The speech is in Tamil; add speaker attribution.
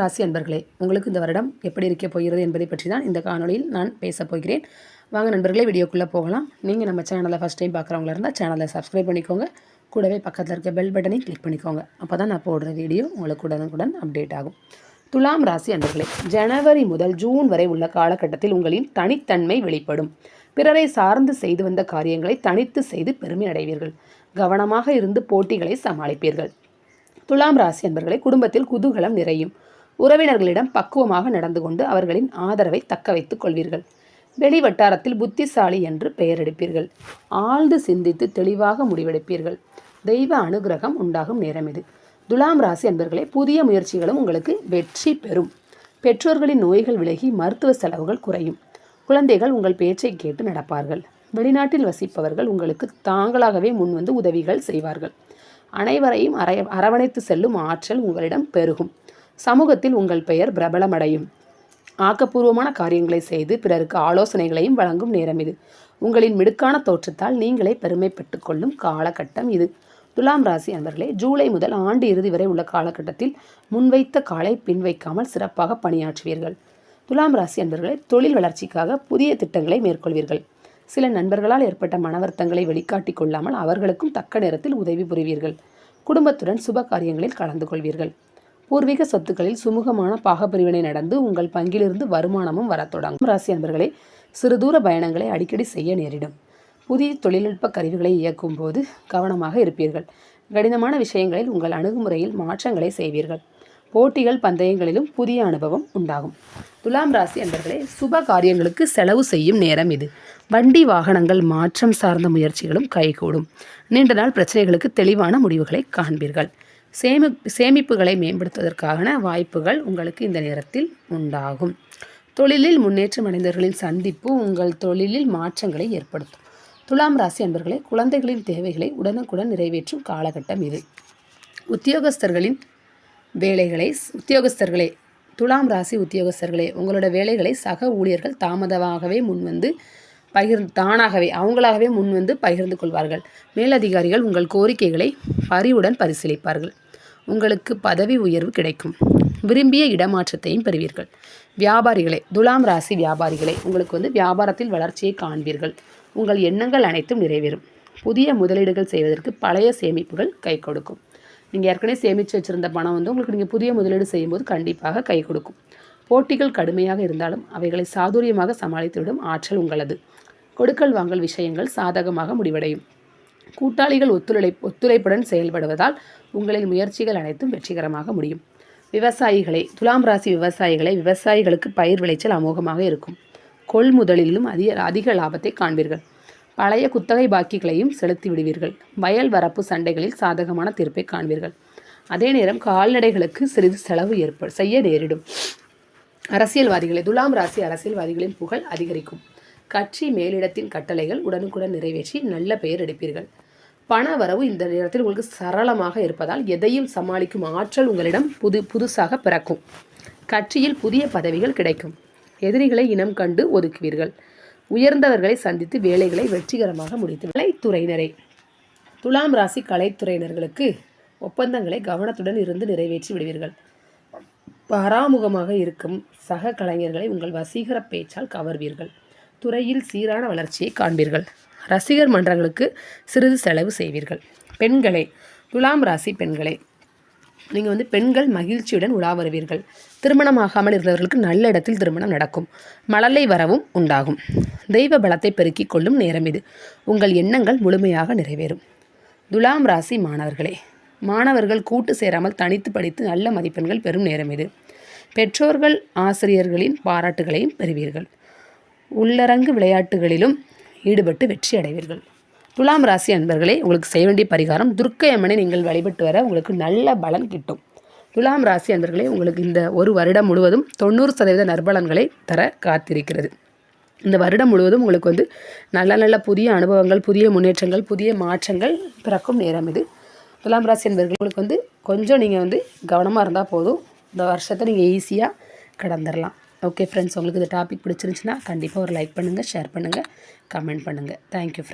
Speaker 1: ராசி அன்பர்களே உங்களுக்கு இந்த வருடம் எப்படி இருக்க போகிறது என்பதை பற்றி தான் இந்த காணொலியில் நான் பேசப் போகிறேன். வாங்க நண்பர்களே வீடியோக்குள்ளே போகலாம். நீங்கள் நம்ம சேனலை ஃபஸ்ட் டைம் பார்க்குறவங்களா இருந்தால் சேனலை சப்ஸ்கிரைப் பண்ணிக்கோங்க. கூடவே பக்கத்தில் இருக்க பெல் பட்டனையும் கிளிக் பண்ணிக்கோங்க. அப்போ தான் நான் போடுற வீடியோ உங்களுக்கு உடனுக்குடன் அப்டேட் ஆகும். துலாம் ராசி அன்பர்களே ஜனவரி முதல் ஜூன் வரை உள்ள காலகட்டத்தில் உங்களின் தனித்தன்மை வெளிப்படும். பிறரை சார்ந்து செய்து வந்த காரியங்களை தனித்து செய்து பெருமை அடைவீர்கள். கவனமாக இருந்து போட்டிகளை சமாளிப்பீர்கள். துலாம் ராசி அன்பர்களை குடும்பத்தில் குதூகலம் நிறையும். உறவினர்களிடம் பக்குவமாக நடந்து கொண்டு அவர்களின் ஆதரவை தக்க வைத்துக் கொள்வீர்கள். வெளி வட்டாரத்தில் புத்திசாலி என்று பெயரெடுப்பீர்கள். ஆழ்ந்து சிந்தித்து தெளிவாக முடிவெடுப்பீர்கள். தெய்வ அனுகிரகம் உண்டாகும் நேரம் இது. துலாம் ராசி அன்பர்களே புதிய முயற்சிகளும் உங்களுக்கு வெற்றி பெறும். பெற்றோர்களின் நோய்கள் விலகி மருத்துவ செலவுகள் குறையும். குழந்தைகள் உங்கள் பேச்சை கேட்டு நடப்பார்கள். வெளிநாட்டில் வசிப்பவர்கள் உங்களுக்கு தாங்களாகவே முன்வந்து உதவிகள் செய்வார்கள். அனைவரையும் அரவணைத்து செல்லும் ஆற்றல் உங்களிடம் பெருகும். சமூகத்தில் உங்கள் பெயர் பிரபலமடையும். ஆக்கப்பூர்வமான காரியங்களை செய்து பிறருக்கு ஆலோசனைகளையும் வழங்கும் நேரம் இது. உங்களின் மிடுக்கான தோற்றத்தால் நீங்களே பெருமைப்பட்டு கொள்ளும் காலகட்டம் இது. துலாம் ராசி அன்பர்களே ஜூலை முதல் ஆண்டு இறுதி வரை உள்ள காலகட்டத்தில் முன்வைத்த காலை பின்வைக்காமல் சிறப்பாக பணியாற்றுவீர்கள். துலாம் ராசி அன்பர்களே தொழில் வளர்ச்சிக்காக புதிய திட்டங்களை மேற்கொள்வீர்கள். சில நண்பர்களால் ஏற்பட்ட மனவர்த்தங்களை வெளிக்காட்டிக் கொள்ளாமல் அவர்களுக்கும் தக்க நேரத்தில் உதவி புரிவீர்கள். குடும்பத்துடன் சுப காரியங்களில் கலந்து கொள்வீர்கள். பூர்வீக சொத்துக்களில் சுமூகமான பாகப்பிரிவினை நடந்து உங்கள் பங்கிலிருந்து வருமானமும் வரத் தொடங்கும். ராசி அன்பர்களே சிறு தூர பயணங்களை அடிக்கடி செய்ய நேரிடும். புதிய தொழில்நுட்ப கருவிகளை இயக்கும் போது கவனமாக இருப்பீர்கள். கடினமான விஷயங்களில் உங்கள் அணுகுமுறையில் மாற்றங்களை செய்வீர்கள். போட்டிகள் பந்தயங்களிலும் புதிய அனுபவம் உண்டாகும். துலாம் ராசி அன்பர்களே சுப காரியங்களுக்கு செலவு செய்யும் நேரம் இது. வண்டி வாகனங்கள் மாற்றம் சார்ந்த முயற்சிகளும் கைகூடும். நீண்ட நாள் பிரச்சனைகளுக்கு தெளிவான முடிவுகளை காண்பீர்கள். சேமி சேமிப்புகளை மேம்படுத்துவதற்கான வாய்ப்புகள் உங்களுக்கு இந்த நேரத்தில் உண்டாகும். தொழிலில் முன்னேற்றம் அடைந்தவர்களின் சந்திப்பு உங்கள் தொழிலில் மாற்றங்களை ஏற்படுத்தும். துலாம் ராசி அன்பர்களே குழந்தைகளின் தேவைகளை உடனுக்குடன் நிறைவேற்றும் காலகட்டம் இது. உத்தியோகஸ்தர்களின் வேலைகளை உத்தியோகஸ்தர்களே துலாம் ராசி உத்தியோகஸ்தர்களே உங்களோட வேலைகளை சக ஊழியர்கள் தாமதமாகவே முன்வந்து பகிர்ந்து தானாகவே அவங்களாகவே முன்வந்து பகிர்ந்து கொள்வார்கள். மேலதிகாரிகள் உங்கள் கோரிக்கைகளை பரிவுடன் பரிசீலிப்பார்கள். உங்களுக்கு பதவி உயர்வு கிடைக்கும். விரும்பிய இடமாற்றத்தையும் பெறுவீர்கள். வியாபாரிகளே துலாம் ராசி வியாபாரிகளே உங்களுக்கு வந்து வியாபாரத்தில் வளர்ச்சியை காண்பீர்கள். உங்கள் எண்ணங்கள் அனைத்தும் நிறைவேறும். புதிய முதலீடுகள் செய்வதற்கு பழைய சேமிப்புகள் கை கொடுக்கும். நீங்கள் ஏற்கனவே சேமித்து வச்சுருந்த பணம் வந்து உங்களுக்கு நீங்கள் புதிய முதலீடு செய்யும்போது கண்டிப்பாக கை கொடுக்கும். போட்டிகள் கடுமையாக இருந்தாலும் அவைகளை சாதுரியமாக சமாளித்துவிடும் ஆற்றல் உங்களது. கொடுக்கல் வாங்கல் விஷயங்கள் சாதகமாக முடிவடையும். கூட்டாளிகள் ஒத்துழை ஒத்துழைப்புடன் செயல்படுவதால் உங்களின் முயற்சிகள் அனைத்தும் வெற்றிகரமாக முடியும். விவசாயிகளை துலாம் ராசி விவசாயிகளை விவசாயிகளுக்கு பயிர் விளைச்சல் அமோகமாக இருக்கும். கொள்முதலிலும் அதிக அதிக லாபத்தை காண்பீர்கள். பழைய குத்தகை பாக்கிகளையும் செலுத்தி விடுவீர்கள். வயல் வரப்பு சண்டைகளில் சாதகமான தீர்ப்பை காண்பீர்கள். அதே நேரம் கால்நடைகளுக்கு சிறிது செலவு ஏற்ப செய்ய நேரிடும். அரசியல்வாதிகளை துலாம் ராசி அரசியல்வாதிகளின் புகழ் அதிகரிக்கும். கட்சி மேலிடத்தின் கட்டளைகள் உடனுக்குடன் நிறைவேற்றி நல்ல பெயர் எடுப்பீர்கள். பண வரவு இந்த நேரத்தில் உங்களுக்கு சரளமாக இருப்பதால் எதையும் சமாளிக்கும் ஆற்றல் உங்களிடம் புது புதுசாக பிறக்கும். கட்சியில் புதிய பதவிகள் கிடைக்கும். எதிரிகளை இனம் கண்டு ஒதுக்குவீர்கள். உயர்ந்தவர்களை சந்தித்து வேலைகளை வெற்றிகரமாக முடித்து கலைத்துறையினரை. துலாம் ராசி கலைத்துறையினர்களுக்கு ஒப்பந்தங்களை கவனத்துடன் இருந்து நிறைவேற்றி விடுவீர்கள். பராமுகமாக இருக்கும் சக கலைஞர்களை உங்கள் வசீகர பேச்சால் கவர்வீர்கள். துறையில் சீரான வளர்ச்சியை காண்பீர்கள். ரசிகர் மன்றங்களுக்கு சிறிது செலவு செய்வீர்கள். பெண்களே துலாம் ராசி பெண்களே நீங்கள் வந்து பெண்கள் மகிழ்ச்சியுடன் உலா வருவீர்கள். திருமணமாகாமல் இருந்தவர்களுக்கு நல்ல இடத்தில் திருமணம் நடக்கும். மழலை வரவும் உண்டாகும். தெய்வ பலத்தை பெருக்கிக் கொள்ளும் நேரம் இது. உங்கள் எண்ணங்கள் முழுமையாக நிறைவேறும். துலாம் ராசி மாணவர்களே மாணவர்கள் கூட்டு சேராமல் தனித்து படித்து நல்ல மதிப்பெண்கள் பெறும் நேரம் இது. பெற்றோர்கள் ஆசிரியர்களின் பாராட்டுகளையும் பெறுவீர்கள். உள்ளரங்கு விளையாட்டுகளிலும் ஈடுபட்டு வெற்றி அடைவீர்கள். துலாம் ராசி அன்பர்களே உங்களுக்கு செய்ய வேண்டிய பரிகாரம் துர்க்கை அம்மனை நீங்கள் வழிபட்டு வர உங்களுக்கு நல்ல பலன் கிட்டும். துலாம் ராசி அன்பர்களே உங்களுக்கு இந்த ஒரு வருடம் முழுவதும் தொண்ணூறு சதவீத நற்பலன்களை தர காத்திருக்கிறது. இந்த வருடம் முழுவதும் உங்களுக்கு வந்து நல்ல நல்ல புதிய அனுபவங்கள் புதிய முன்னேற்றங்கள் புதிய மாற்றங்கள் பிறக்கும் நேரம் இது. துலாம் ராசி அன்பர்கள் உங்களுக்கு வந்து கொஞ்சம் நீங்கள் வந்து கவனமாக இருந்தால் போதும். இந்த வருஷத்தை நீங்கள் ஈஸியாக கடந்துடலாம் ஓகே ஃப்ரெண்ட்ஸ் உங்களுக்கு இந்த டாபிக் பிடிச்சிருந்துச்சுன்னா கண்டிப்பாக ஒரு லைக் பண்ணுங்கள் ஷேர் பண்ணுங்கள் கமெண்ட் பண்ணுங்கள் தேங்க்யூ ஃப்ரெண்ட்ஸ்